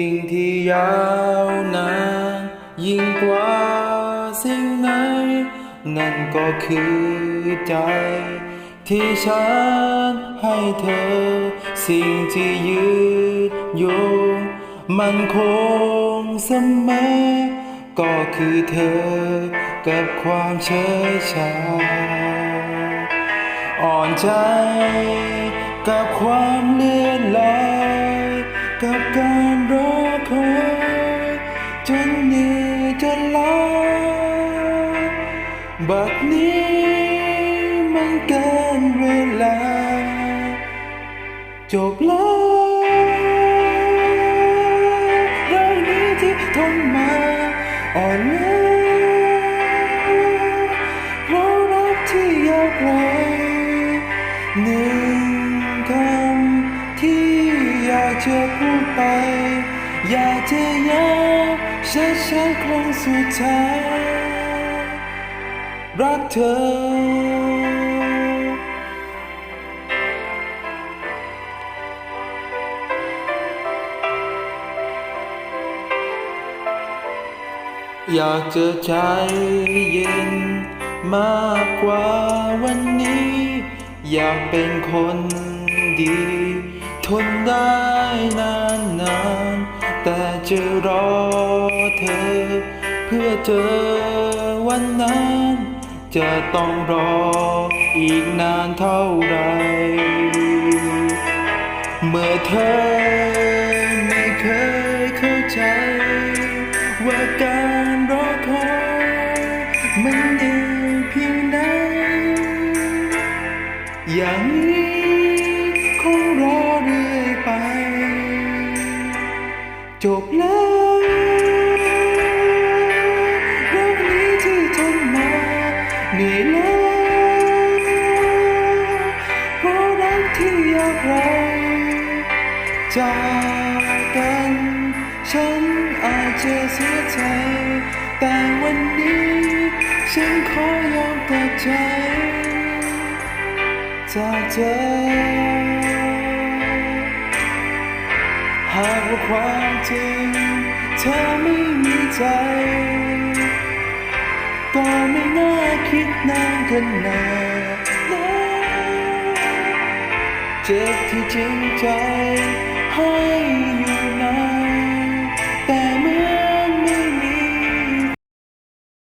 สิ่งที่ยาวนานยิ่งกว่าสิ่งไหน นั่นก็คือใจ ที่ฉันให้เธอ สิ่งที่ยืดโยงมันคงเสมอ ก็คือเธอกับความเฉยชา อ่อนใจกับความเลื่อนลอยกับการ จนเหนื่อยจนล้าบัดนี้มันเกินเวลา จบแล้วเรื่องนี้ที่ทนมาอ่อนล้าเพราะรักที่ยาวไกลหนึ่งคำที่อยากจะพูดไป อยากจะย้ำชัดๆครั้งสุดท้ายรักเธอ อยากเจอใจเย็นมากกว่าวันนี้ อยากเป็นคนดี ทนได้นานนานๆ จะรอเธอ เพื่อเจอวันนั้น จะต้องรออีกนานเท่าไหรเมื่อเธอไม่เคยเข้าใจ ว่าการรอคอยมันเหนื่อยเพียงใดอย่าง จบแล้วรุ่นนี้ที่ทนมาเหนื่อยแล้วเพราะรักที่ยากไรจากกัน ฉันอาจจะเสียใจ แต่วันนี้ ฉันขอยอมตัดใจจากเธอ หากว่าความจริง เธอไม่มีใจ ก็ไม่น่าคิดนานขนาดนั้นเจ็บที่จริงใจ ให้อยู่นาน